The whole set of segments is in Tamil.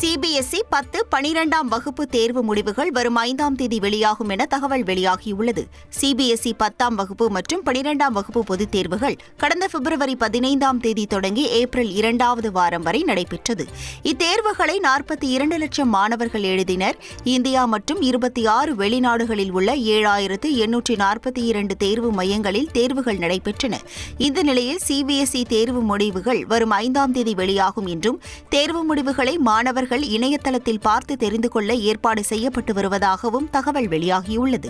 சிபிஎஸ்இ பத்து பனிரெண்டாம் வகுப்பு தேர்வு முடிவுகள் வரும் ஐந்தாம் தேதி வெளியாகும் என தகவல் வெளியாகியுள்ளது. சிபிஎஸ்இ பத்தாம் வகுப்பு மற்றும் பனிரெண்டாம் வகுப்பு பொதுத் தேர்வுகள் கடந்த பிப்ரவரி பதினைந்தாம் தேதி தொடங்கி ஏப்ரல் இரண்டாவது வாரம் வரை நடைபெற்றது. இத்தேர்வுகளை நாற்பத்தி இரண்டு லட்சம் மாணவர்கள் எழுதினர். இந்தியா மற்றும் இருபத்தி ஆறு வெளிநாடுகளில் உள்ள ஏழாயிரத்து எண்ணூற்றி நாற்பத்தி இரண்டு தேர்வு மையங்களில் தேர்வுகள் நடைபெற்றன. இந்த நிலையில் சிபிஎஸ்இ தேர்வு முடிவுகள் வரும் ஐந்தாம் தேதி வெளியாகும் என்றும் தேர்வு முடிவுகளை மாணவர்கள் இணையதளத்தில் பார்த்து தெரிந்து கொள்ள ஏற்பாடு செய்யப்பட்டு வருவதாகவும் தகவல் வெளியாகியுள்ளது.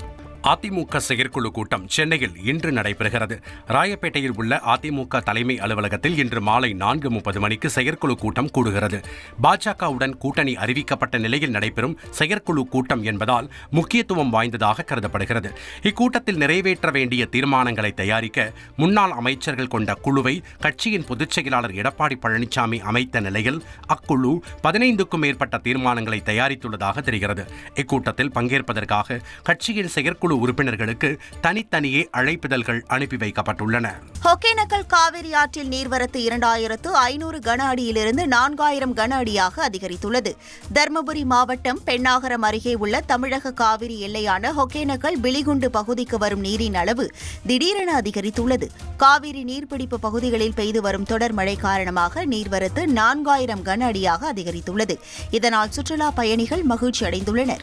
அதிமுக செயற்குழு கூட்டம் சென்னையில் இன்று நடைபெறுகிறது. ராயப்பேட்டையில் உள்ள அதிமுக தலைமை அலுவலகத்தில் இன்று மாலை நான்கு முப்பது மணிக்கு செயற்குழு கூட்டம் கூடுகிறது. பாஜகவுடன் கூட்டணி அறிவிக்கப்பட்ட நிலையில் நடைபெறும் செயற்குழு கூட்டம் என்பதால் முக்கியத்துவம் வாய்ந்ததாக கருதப்படுகிறது. இக்கூட்டத்தில் நிறைவேற்ற வேண்டிய தீர்மானங்களை தயாரிக்க முன்னாள் அமைச்சர்கள் கொண்ட குழுவை கட்சியின் பொதுச் செயலாளர் எடப்பாடி பழனிசாமி அமைத்த நிலையில் அக்குழு பதினைந்துக்கும் மேற்பட்ட தீர்மானங்களை தயாரித்துள்ளதாக தெரிகிறது. இக்கூட்டத்தில் பங்கேற்பதற்காக கட்சியின் செயற்குழு உறுப்பினர்களுக்கு தனித்தனியே அழைப்பிதழ்கள் அனுப்பி வைக்கப்பட்டுள்ளன. ஒகேனக்கல் காவிரி ஆற்றில் நீர்வரத்து இரண்டாயிரத்து ஐநூறு கன அடியிலிருந்து நான்காயிரம் கன அடியாக அதிகரித்துள்ளது. தருமபுரி மாவட்டம் பெண்ணாகரம் அருகே உள்ள தமிழக காவிரி எல்லையான ஒகேனக்கல் பிலிகுண்டு பகுதிக்கு வரும் நீரின் அளவு திடீரென அதிகரித்துள்ளது. காவிரி நீர்பிடிப்பு பகுதிகளில் பெய்து வரும் தொடர் மழை காரணமாக நீர்வரத்து நான்காயிரம் கன அடியாக அதிகரித்துள்ளது. இதனால் சுற்றுலா பயணிகள் மகிழ்ச்சி அடைந்துள்ளனர்